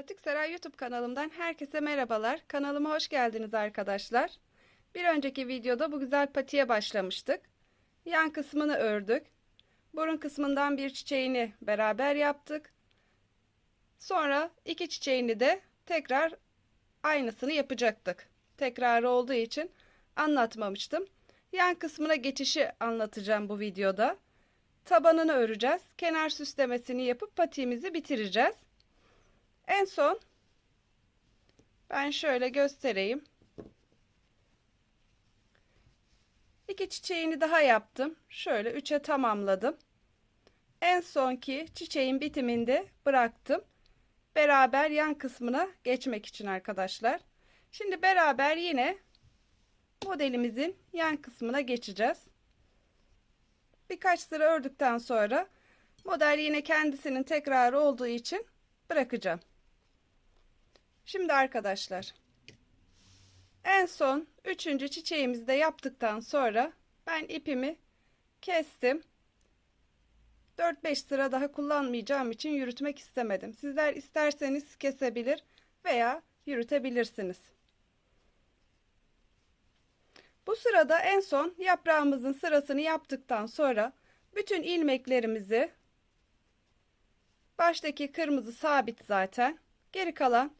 Patik Saray YouTube kanalımdan herkese merhabalar. Kanalıma hoş geldiniz arkadaşlar. Bir önceki videoda bu güzel patiye başlamıştık. Yan kısmını ördük. Burun kısmından bir çiçeğini beraber yaptık. Sonra iki çiçeğini de tekrar aynısını yapacaktık. Tekrar olduğu için anlatmamıştım. Yan kısmına geçişi anlatacağım bu videoda. Tabanını öreceğiz. Kenar süslemesini yapıp patiğimizi bitireceğiz. En son ben şöyle göstereyim. İki çiçeğini daha yaptım. Şöyle üçe tamamladım. En sonki çiçeğin bitiminde bıraktım. Beraber yan kısmına geçmek için arkadaşlar. Şimdi beraber yine modelimizin yan kısmına geçeceğiz. Birkaç sıra ördükten sonra model yine kendisinin tekrarı olduğu için bırakacağım. Şimdi arkadaşlar en son üçüncü çiçeğimizi de yaptıktan sonra ben ipimi kestim. 4-5 sıra daha kullanmayacağım için yürütmek istemedim. Sizler isterseniz kesebilir veya yürütebilirsiniz. Bu sırada en son yaprağımızın sırasını yaptıktan sonra bütün ilmeklerimizi baştaki kırmızı sabit zaten geri kalan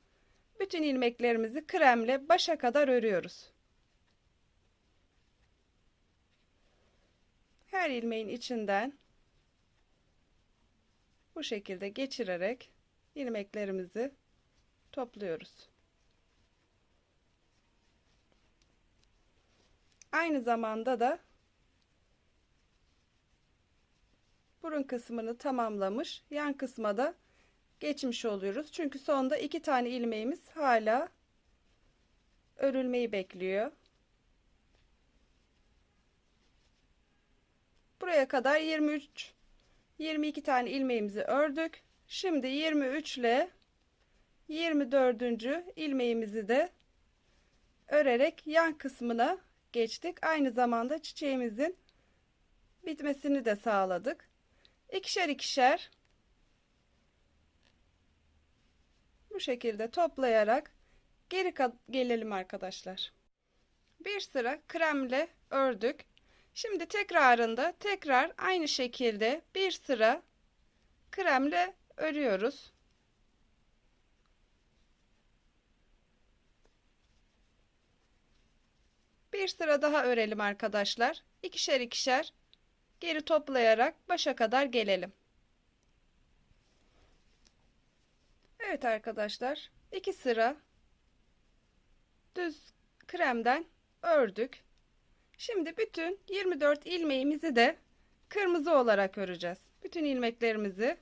bütün ilmeklerimizi kremle başa kadar örüyoruz. Her ilmeğin içinden bu şekilde geçirerek ilmeklerimizi topluyoruz. Aynı zamanda da burun kısmını tamamlamış, yan kısma da geçmiş oluyoruz. Çünkü sonda iki tane ilmeğimiz hala örülmeyi bekliyor. Buraya kadar 23 22 tane ilmeğimizi ördük. Şimdi 23 ile 24. ilmeğimizi de örerek yan kısmına geçtik. Aynı zamanda çiçeğimizin bitmesini de sağladık. İkişer ikişer bu şekilde toplayarak geri gelelim arkadaşlar. Bir sıra kremle ördük. Şimdi tekrarında tekrar aynı şekilde bir sıra kremle örüyoruz. Bir sıra daha örelim arkadaşlar. İkişer ikişer geri toplayarak başa kadar gelelim. Evet arkadaşlar iki sıra düz kremden ördük. Şimdi bütün 24 ilmeğimizi de kırmızı olarak öreceğiz. Bütün ilmeklerimizi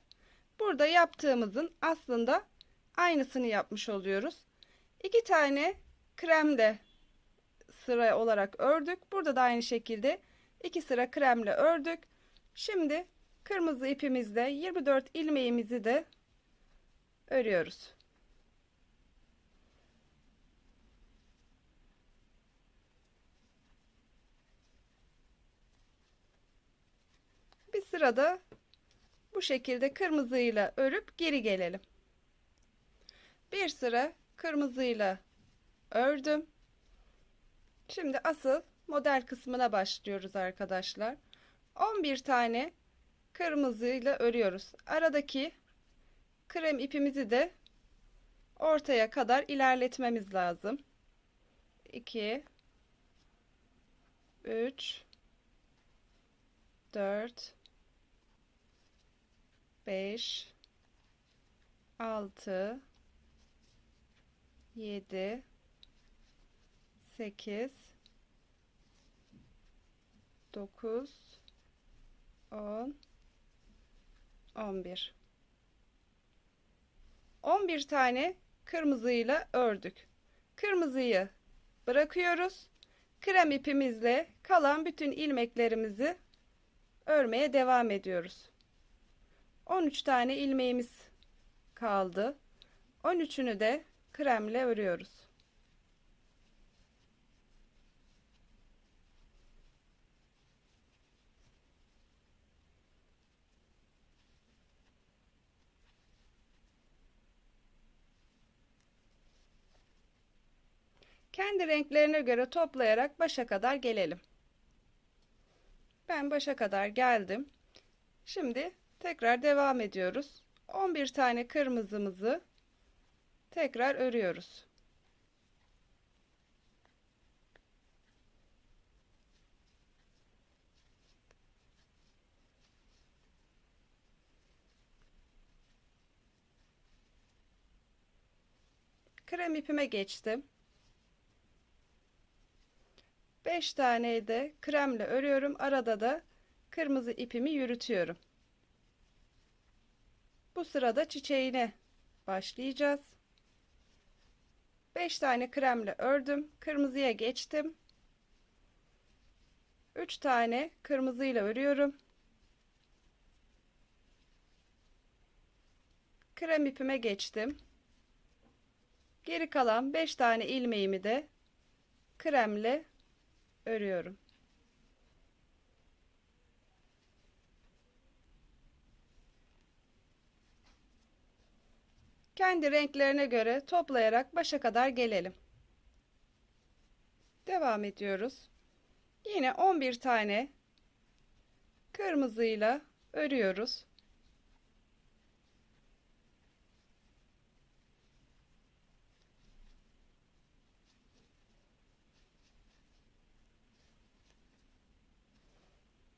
burada yaptığımızın aslında aynısını yapmış oluyoruz. İki tane kremle sıra olarak ördük. Burada da aynı şekilde iki sıra kremle ördük. Şimdi kırmızı ipimizle 24 ilmeğimizi de örüyoruz. Bir sırada bu şekilde kırmızıyla örüp geri gelelim. Bir sıra kırmızıyla ördüm. Şimdi asıl model kısmına başlıyoruz arkadaşlar. 11 tane kırmızıyla örüyoruz. Aradaki krem ipimizi de ortaya kadar ilerletmemiz lazım. 2 3 4 5 6 7 8 9 10 11 11 tane kırmızıyla ördük. Kırmızıyı bırakıyoruz. Krem ipimizle kalan bütün ilmeklerimizi örmeye devam ediyoruz. 13 tane ilmeğimiz kaldı. 13'ünü de kremle örüyoruz. Kendi renklerine göre toplayarak başa kadar gelelim. Ben başa kadar geldim. Şimdi tekrar devam ediyoruz. 11 tane kırmızımızı tekrar örüyoruz. Krem ipime geçtim. 5 tane de kremle örüyorum. Arada da kırmızı ipimi yürütüyorum. Bu sırada çiçeğine başlayacağız. 5 tane kremle ördüm. Kırmızıya geçtim. 3 tane kırmızıyla örüyorum. Krem ipime geçtim. Geri kalan 5 tane ilmeğimi de kremle örüyorum. Kendi renklerine göre toplayarak başa kadar gelelim. Devam ediyoruz. Yine 11 tane kırmızıyla örüyoruz.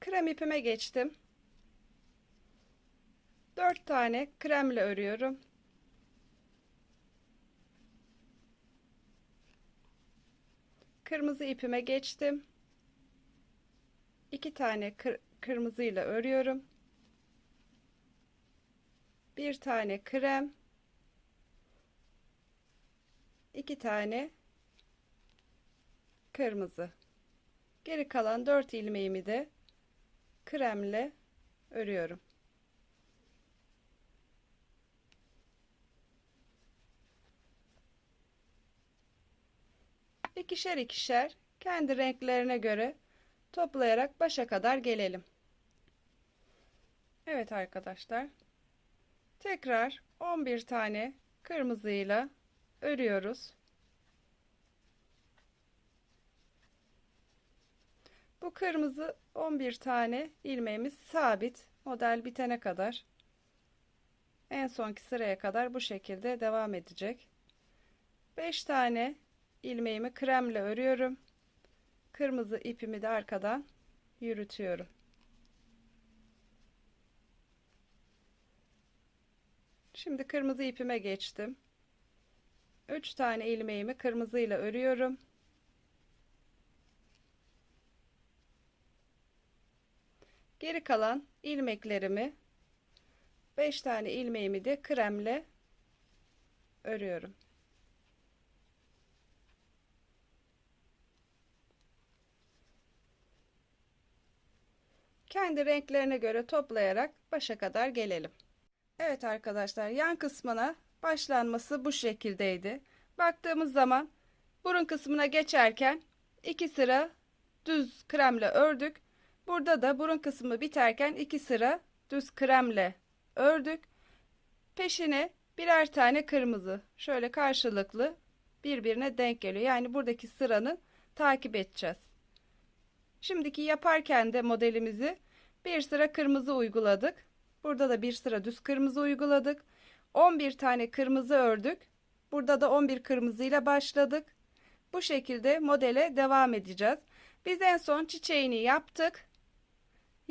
Krem ipime geçtim. 4 tane kremle örüyorum. Kırmızı ipime geçtim. 2 tane kır kırmızıyla örüyorum. Bir tane krem. 2 tane kırmızı. Geri kalan 4 ilmeğimi de kremle örüyorum. İkişer ikişer kendi renklerine göre toplayarak başa kadar gelelim. Evet arkadaşlar. Tekrar 11 tane kırmızıyla örüyoruz. Bu kırmızı 11 tane ilmeğimiz sabit. Model bitene kadar en sonki sıraya kadar bu şekilde devam edecek. 5 tane ilmeğimi kremle örüyorum. Kırmızı ipimi de arkadan yürütüyorum. Şimdi kırmızı ipime geçtim. 3 tane ilmeğimi kırmızıyla örüyorum. Geri kalan ilmeklerimi 5 tane ilmeğimi de kremle örüyorum. Kendi renklerine göre toplayarak başa kadar gelelim. Evet arkadaşlar yan kısmına başlanması bu şekildeydi. Baktığımız zaman burun kısmına geçerken iki sıra düz kremle ördük. Burada da burun kısmı biterken iki sıra düz kremle ördük. Peşine birer tane kırmızı şöyle karşılıklı birbirine denk geliyor. Yani buradaki sıranın takip edeceğiz. Şimdiki yaparken de modelimizi bir sıra kırmızı uyguladık. Burada da bir sıra düz kırmızı uyguladık. 11 tane kırmızı ördük. Burada da 11 kırmızı ile başladık. Bu şekilde modele devam edeceğiz. Biz en son çiçeğini yaptık.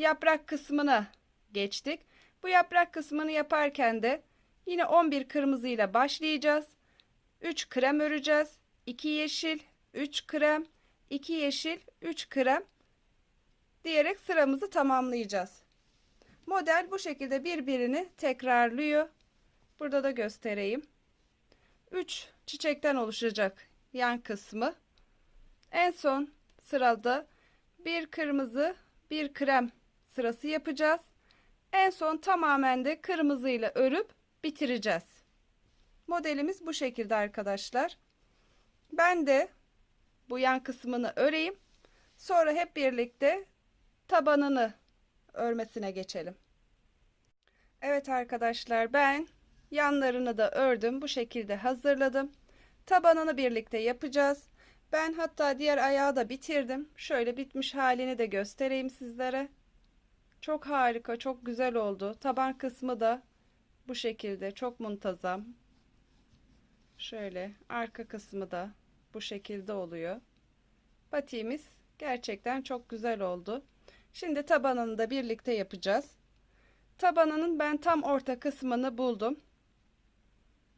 Yaprak kısmına geçtik. Bu yaprak kısmını yaparken de yine 11 kırmızı ile başlayacağız. 3 krem öreceğiz. 2 yeşil, 3 krem, 2 yeşil, 3 krem diyerek sıramızı tamamlayacağız. Model bu şekilde birbirini tekrarlıyor. Burada da göstereyim. 3 çiçekten oluşacak yan kısmı. En son sırada bir kırmızı, bir krem sırası yapacağız. En son tamamen de kırmızıyla örüp bitireceğiz. Modelimiz bu şekilde arkadaşlar. Ben de bu yan kısmını öreyim. Sonra hep birlikte tabanını örmesine geçelim. Evet arkadaşlar ben yanlarını da ördüm. Bu şekilde hazırladım. Tabanını birlikte yapacağız. Ben hatta diğer ayağı da bitirdim. Şöyle bitmiş halini de göstereyim sizlere. Çok harika, çok güzel oldu. Taban kısmı da bu şekilde çok muntazam. Şöyle arka kısmı da bu şekilde oluyor. Patiğimiz gerçekten çok güzel oldu. Şimdi tabanını da birlikte yapacağız. Tabanının ben tam orta kısmını buldum.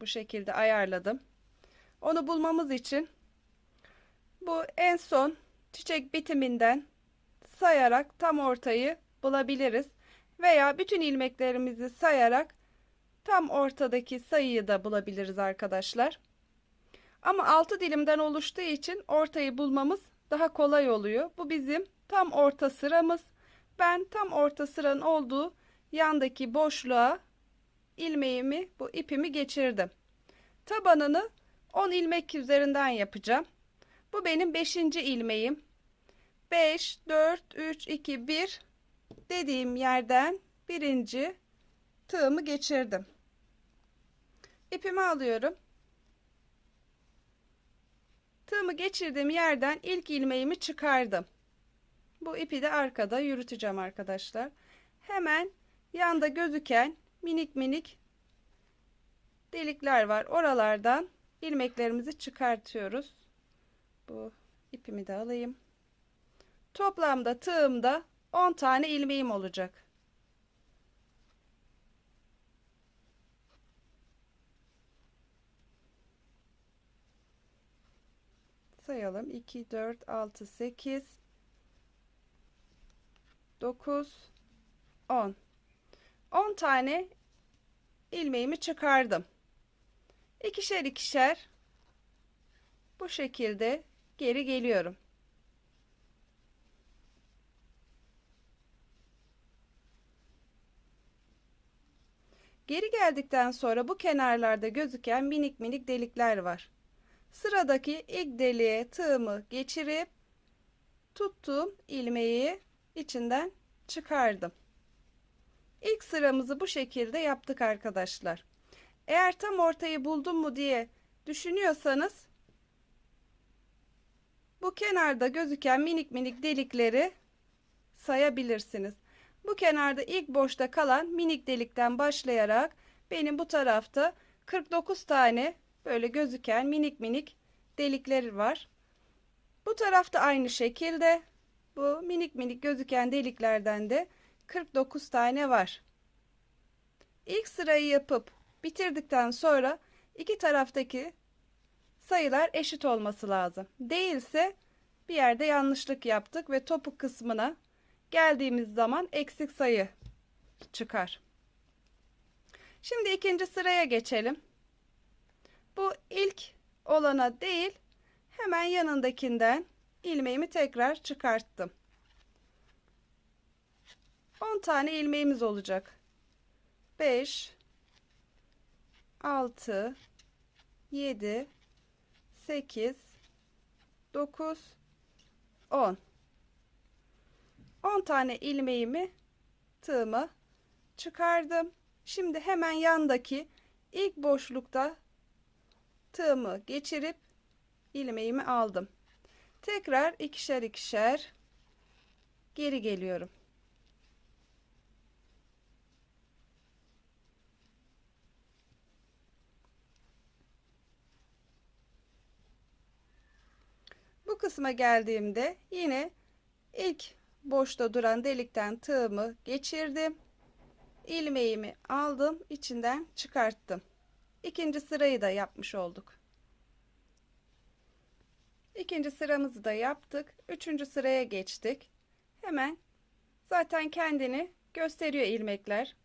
Bu şekilde ayarladım. Onu bulmamız için bu en son çiçek bitiminden sayarak tam ortayı bulabiliriz. Veya bütün ilmeklerimizi sayarak tam ortadaki sayıyı da bulabiliriz arkadaşlar. Ama 6 dilimden oluştuğu için ortayı bulmamız daha kolay oluyor. Bu bizim tam orta sıramız. Ben tam orta sıranın olduğu yandaki boşluğa ilmeğimi, bu ipimi geçirdim. Tabanını 10 ilmek üzerinden yapacağım. Bu benim 5. ilmeğim. 5, 4, 3, 2, 1 dediğim yerden birinci tığımı geçirdim. İpimi alıyorum. Tığımı geçirdiğim yerden ilk ilmeğimi çıkardım. Bu ipi de arkada yürüteceğim arkadaşlar. Hemen yanda gözüken minik minik delikler var. Oralardan ilmeklerimizi çıkartıyoruz. Bu ipimi de alayım. Toplamda tığımda 10 tane ilmeğim olacak. Sayalım. 2, 4, 6, 8, 9, 10. 10 tane ilmeğimi çıkardım. İkişer ikişer bu şekilde geri geliyorum. Geri geldikten sonra bu kenarlarda gözüken minik minik delikler var. Sıradaki ilk deliğe tığımı geçirip tuttuğum ilmeği içinden çıkardım. İlk sıramızı bu şekilde yaptık arkadaşlar. Eğer tam ortayı buldum mu diye düşünüyorsanız bu kenarda gözüken minik minik delikleri sayabilirsiniz. Bu kenarda ilk boşta kalan minik delikten başlayarak benim bu tarafta 49 tane böyle gözüken minik minik delikler var. Bu tarafta aynı şekilde bu minik minik gözüken deliklerden de 49 tane var. İlk sırayı yapıp bitirdikten sonra iki taraftaki sayılar eşit olması lazım. Değilse bir yerde yanlışlık yaptık ve topuk kısmına geldiğimiz zaman eksik sayı çıkar. Şimdi ikinci sıraya geçelim. Bu ilk olana değil hemen yanındakinden ilmeğimi tekrar çıkarttım. 10 tane ilmeğimiz olacak. 5 6 7 8 9 10 10 tane ilmeğimi tığımı çıkardım. Şimdi hemen yandaki ilk boşlukta tığımı geçirip ilmeğimi aldım. Tekrar ikişer ikişer geri geliyorum. Bu kısma geldiğimde yine ilk boşta duran delikten tığımı geçirdim. ilmeğimi aldım, içinden çıkarttım. İkinci sırayı da yapmış olduk. İkinci sıramızı da yaptık. Üçüncü sıraya geçtik. Hemen zaten kendini gösteriyor ilmekler.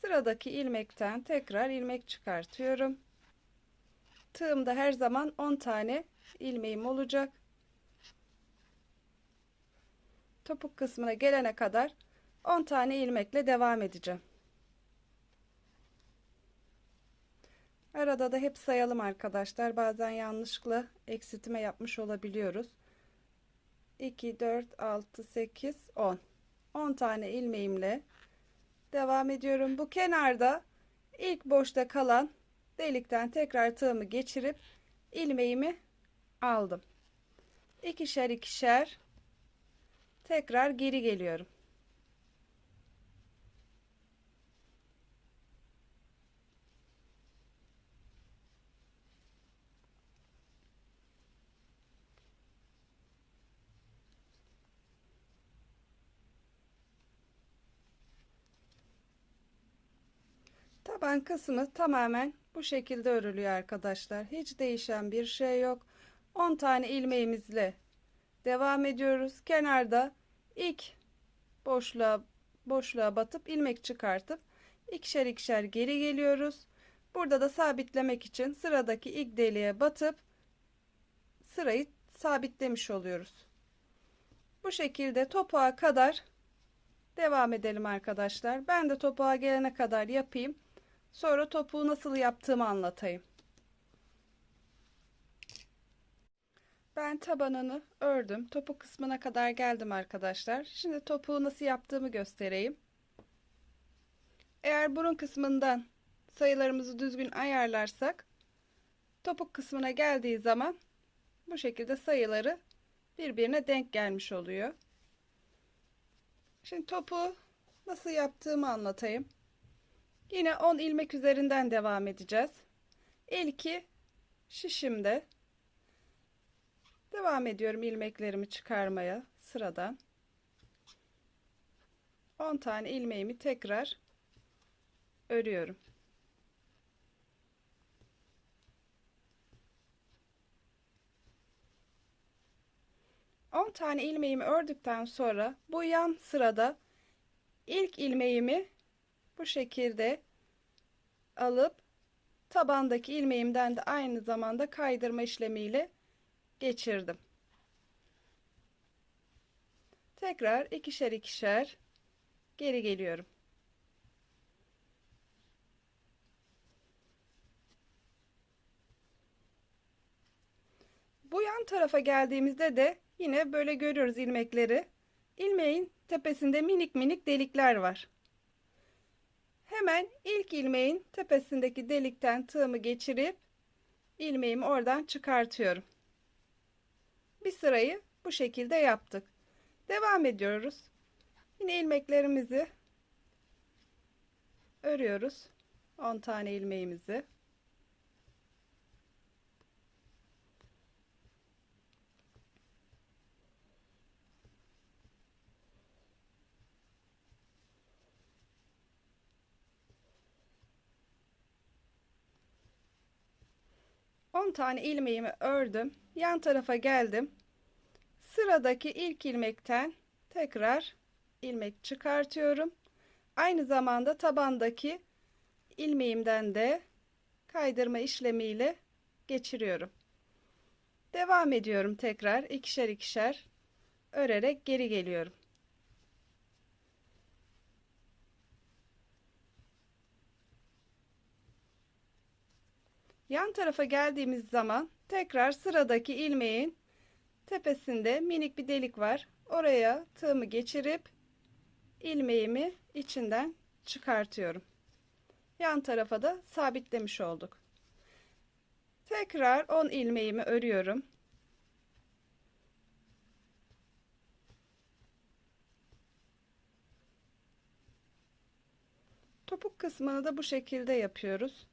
Sıradaki ilmekten tekrar ilmek çıkartıyorum. Tığımda her zaman 10 tane ilmeğim olacak. Topuk kısmına gelene kadar 10 tane ilmekle devam edeceğim. Arada da hep sayalım arkadaşlar. Bazen yanlışlıkla eksiltme yapmış olabiliyoruz. 2, 4, 6, 8, 10. 10 tane ilmeğimle devam ediyorum. Bu kenarda ilk boşta kalan delikten tekrar tığımı geçirip ilmeğimi aldım. İkişer ikişer tekrar geri geliyorum. Taban kısmı tamamen bu şekilde örülüyor arkadaşlar. Hiç değişen bir şey yok. 10 tane ilmeğimizle devam ediyoruz. Kenarda ilk boşluğa boşluğa batıp ilmek çıkartıp ikişer ikişer geri geliyoruz. Burada da sabitlemek için sıradaki ilk deliğe batıp sırayı sabitlemiş oluyoruz. Bu şekilde topuğa kadar devam edelim arkadaşlar. Ben de topuğa gelene kadar yapayım. Sonra topuğu nasıl yaptığımı anlatayım. Ben tabanını ördüm. Topuk kısmına kadar geldim arkadaşlar. Şimdi topuğu nasıl yaptığımı göstereyim. Eğer burun kısmından sayılarımızı düzgün ayarlarsak topuk kısmına geldiği zaman bu şekilde sayıları birbirine denk gelmiş oluyor. Şimdi topuğu nasıl yaptığımı anlatayım. Yine 10 ilmek üzerinden devam edeceğiz. İlki şişimde. Devam ediyorum ilmeklerimi çıkarmaya sıradan. 10 tane ilmeğimi tekrar örüyorum. Tane ilmeğimi ördükten sonra bu yan sırada ilk ilmeğimi bu şekilde alıp tabandaki ilmeğimden de aynı zamanda kaydırma işlemiyle geçirdim. Tekrar ikişer ikişer geri geliyorum. Bu yan tarafa geldiğimizde de yine böyle görüyoruz ilmekleri. İlmeğin tepesinde minik minik delikler var. Hemen ilk ilmeğin tepesindeki delikten tığımı geçirip ilmeğimi oradan çıkartıyorum. Bir sırayı bu şekilde yaptık. Devam ediyoruz. Yine ilmeklerimizi örüyoruz. 10 tane ilmeğimizi. 10 tane ilmeğimi ördüm. Yan tarafa geldim. Sıradaki ilk ilmekten tekrar ilmek çıkartıyorum. Aynı zamanda tabandaki ilmeğimden de kaydırma işlemiyle geçiriyorum. Devam ediyorum tekrar ikişer ikişer örerek geri geliyorum. Yan tarafa geldiğimiz zaman tekrar sıradaki ilmeğin tepesinde minik bir delik var. Oraya tığımı geçirip ilmeğimi içinden çıkartıyorum. Yan tarafa da sabitlemiş olduk. Tekrar 10 ilmeğimi örüyorum. Topuk kısmını da bu şekilde yapıyoruz.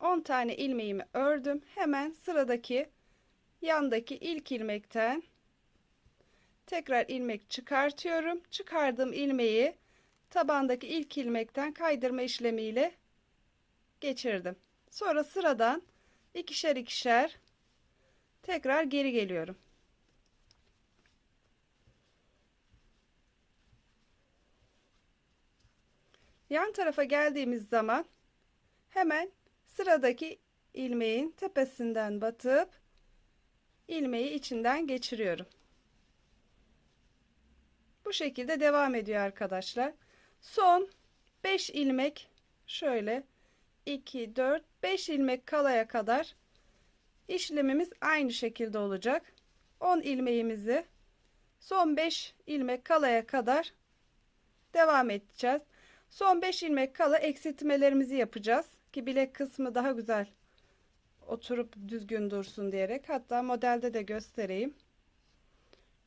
10 tane ilmeğimi ördüm. Hemen sıradaki yandaki ilk ilmekten tekrar ilmek çıkartıyorum. Çıkardığım ilmeği tabandaki ilk ilmekten kaydırma işlemiyle geçirdim. Sonra sıradan ikişer ikişer tekrar geri geliyorum. Yan tarafa geldiğimiz zaman hemen sıradaki ilmeğin tepesinden batıp ilmeği içinden geçiriyorum. Bu şekilde devam ediyor arkadaşlar. Son 5 ilmek şöyle 2 4 5 ilmek kalaya kadar işlemimiz aynı şekilde olacak. 10 ilmeğimizi son 5 ilmek kalaya kadar devam edeceğiz. Son 5 ilmek kala eksiltmelerimizi yapacağız. Ki bilek kısmı daha güzel oturup düzgün dursun diyerek hatta modelde de göstereyim.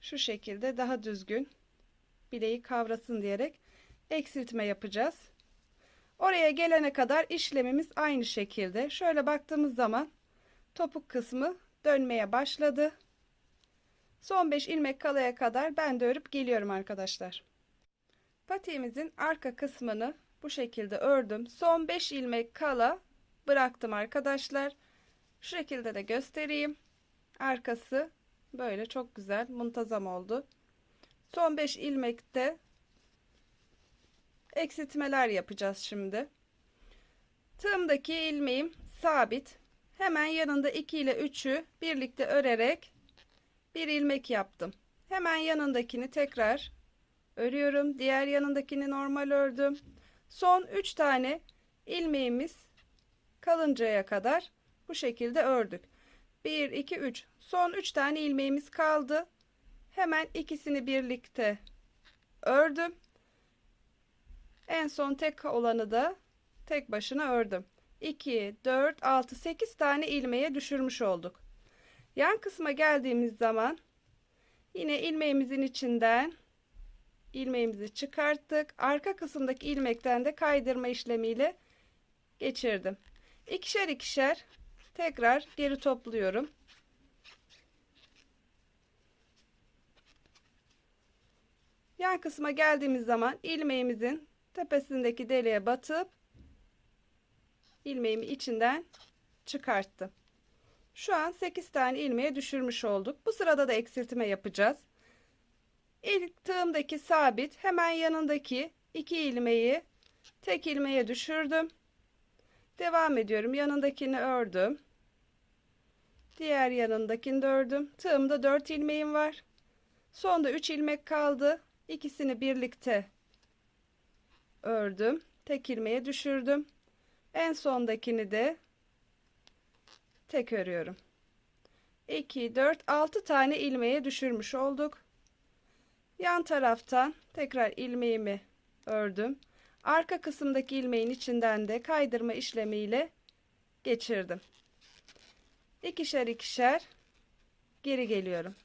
Şu şekilde daha düzgün bileği kavrasın diyerek eksiltme yapacağız. Oraya gelene kadar işlemimiz aynı şekilde. Şöyle baktığımız zaman topuk kısmı dönmeye başladı. Son 5 ilmek kalaya kadar ben de örüp geliyorum arkadaşlar. Patiğimizin arka kısmını bu şekilde ördüm. Son 5 ilmek kala bıraktım arkadaşlar. Şu şekilde de göstereyim. Arkası böyle çok güzel muntazam oldu. Son 5 ilmekte eksiltmeler yapacağız şimdi. Tığımdaki ilmeğim sabit. Hemen yanında 2 ile 3'ü birlikte örerek bir ilmek yaptım. Hemen yanındakini tekrar örüyorum. Diğer yanındakini normal ördüm. Son 3 tane ilmeğimiz kalıncaya kadar bu şekilde ördük. 1 2 3 son 3 tane ilmeğimiz kaldı. Hemen ikisini birlikte ördüm. En son tek olanı da tek başına ördüm. 2 4 6 8 tane ilmeğe düşürmüş olduk. Yan kısma geldiğimiz zaman yine ilmeğimizin içinden ilmeğimizi çıkarttık. Arka kısımdaki ilmekten de kaydırma işlemiyle geçirdim. İkişer ikişer tekrar geri topluyorum. Yan kısma geldiğimiz zaman ilmeğimizin tepesindeki deliğe batıp ilmeğimi içinden çıkarttım. Şu an 8 tane ilmeğe düşürmüş olduk. Bu sırada da eksiltme yapacağız. İlk tığımdaki sabit hemen yanındaki iki ilmeği tek ilmeğe düşürdüm. Devam ediyorum. Yanındakini ördüm. Diğer yanındakini de ördüm. Tığımda 4 ilmeğim var. Sonda 3 ilmek kaldı. İkisini birlikte ördüm. Tek ilmeğe düşürdüm. En sondakini de tek örüyorum. 2 4 6 tane ilmeğe düşürmüş olduk. Yan taraftan tekrar ilmeğimi ördüm. Arka kısımdaki ilmeğin içinden de kaydırma işlemiyle geçirdim. İkişer ikişer geri geliyorum.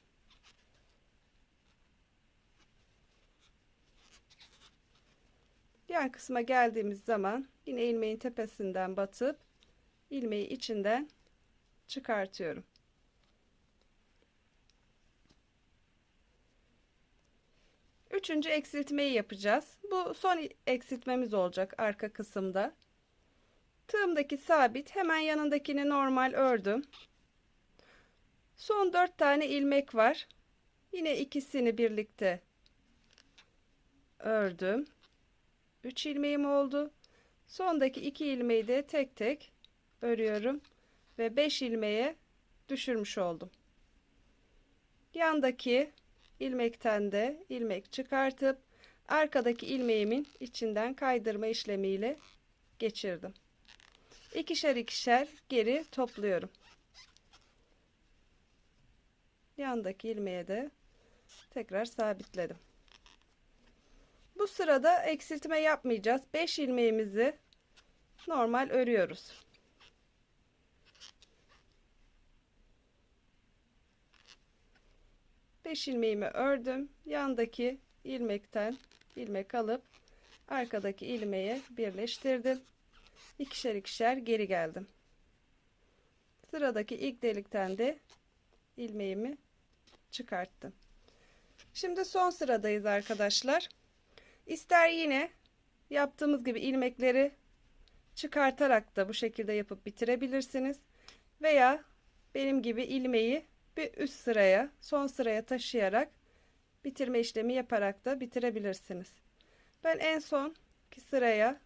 Yan kısma geldiğimiz zaman yine ilmeğin tepesinden batıp ilmeği içinden çıkartıyorum. Üçüncü eksiltmeyi yapacağız. Bu son eksiltmemiz olacak arka kısımda. Tığımdaki sabit hemen yanındakini normal ördüm. Son dört tane ilmek var. Yine ikisini birlikte ördüm. 3 ilmeğim oldu. Sondaki iki ilmeği de tek tek örüyorum ve 5 ilmeğe düşürmüş oldum. Yandaki ilmekten de ilmek çıkartıp arkadaki ilmeğimin içinden kaydırma işlemiyle geçirdim. İkişer ikişer geri topluyorum. Yandaki ilmeğe de tekrar sabitledim. Bu sırada eksiltme yapmayacağız. 5 ilmeğimizi normal örüyoruz. Beş ilmeğimi ördüm. Yandaki ilmekten ilmek alıp arkadaki ilmeğe birleştirdim. İkişer ikişer geri geldim. Sıradaki ilk delikten de ilmeğimi çıkarttım. Şimdi son sıradayız arkadaşlar. İster yine yaptığımız gibi ilmekleri çıkartarak da bu şekilde yapıp bitirebilirsiniz. Veya benim gibi ilmeği bir üst sıraya, son sıraya taşıyarak bitirme işlemi yaparak da bitirebilirsiniz. Ben en son ki sıraya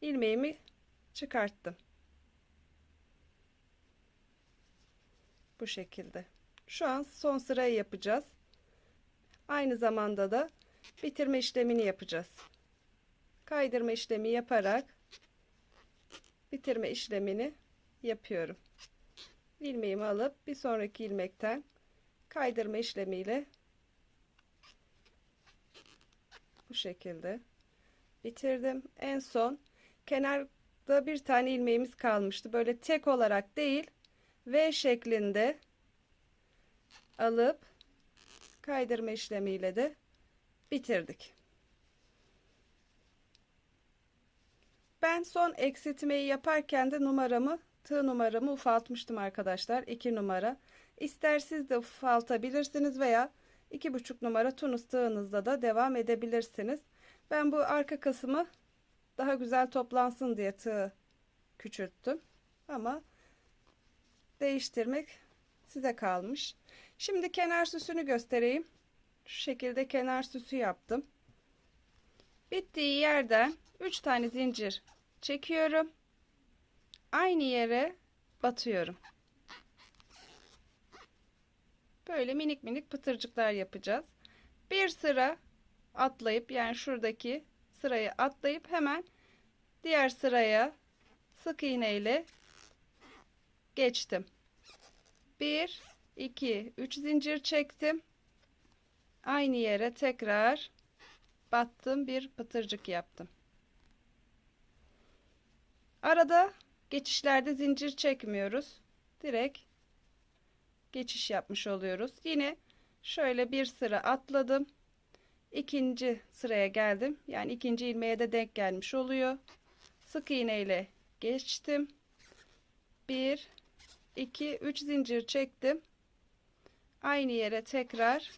ilmeğimi çıkarttım. Bu şekilde. Şu an son sırayı yapacağız. Aynı zamanda da bitirme işlemini yapacağız. Kaydırma işlemi yaparak bitirme işlemini yapıyorum. İlmeğimi alıp bir sonraki ilmekten kaydırma işlemiyle bu şekilde bitirdim. En son kenarda bir tane ilmeğimiz kalmıştı. Böyle tek olarak değil V şeklinde alıp kaydırma işlemiyle de bitirdik. Ben son eksiltmeyi yaparken de numaramı tığ numaramı ufaltmıştım arkadaşlar. 2 numara. İster de ufaltabilirsiniz veya 2,5 numara tunus tığınızda da devam edebilirsiniz. Ben bu arka kısmı daha güzel toplansın diye tığ küçülttüm. Ama değiştirmek size kalmış. Şimdi kenar süsünü göstereyim. Şu şekilde kenar süsü yaptım. Bittiği yerden 3 tane zincir çekiyorum. Aynı yere batıyorum. Böyle minik minik pıtırcıklar yapacağız. Bir sıra atlayıp yani şuradaki sırayı atlayıp hemen diğer sıraya sık iğne ile geçtim. 1 2 3 zincir çektim. Aynı yere tekrar battım bir pıtırcık yaptım. Arada geçişlerde zincir çekmiyoruz. Direkt geçiş yapmış oluyoruz. Yine şöyle bir sıra atladım. İkinci sıraya geldim. Yani ikinci ilmeğe de denk gelmiş oluyor. Sık iğne ile geçtim. 1 2 3 zincir çektim. Aynı yere tekrar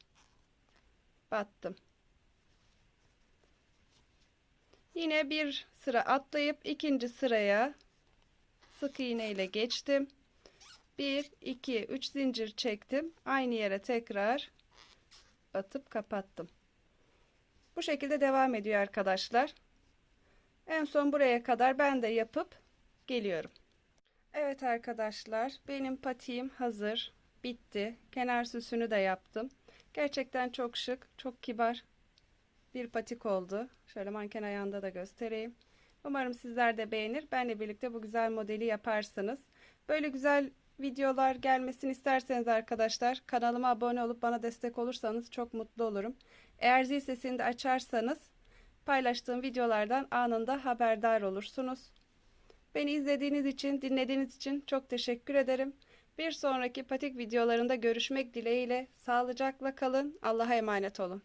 battım. Yine bir sıra atlayıp ikinci sıraya sık iğne ile geçtim. 1 2 3 zincir çektim. Aynı yere tekrar batıp kapattım. Bu şekilde devam ediyor arkadaşlar. En son buraya kadar ben de yapıp geliyorum. Evet arkadaşlar benim patiğim hazır. Bitti. Kenar süsünü de yaptım. Gerçekten çok şık, çok kibar bir patik oldu. Şöyle manken ayağında da göstereyim. Umarım sizler de beğenir. Benle birlikte bu güzel modeli yaparsınız. Böyle güzel videolar gelmesini isterseniz arkadaşlar kanalıma abone olup bana destek olursanız çok mutlu olurum. Eğer zil sesini de açarsanız paylaştığım videolardan anında haberdar olursunuz. Beni izlediğiniz için, dinlediğiniz için çok teşekkür ederim. Bir sonraki patik videolarında görüşmek dileğiyle sağlıcakla kalın. Allah'a emanet olun.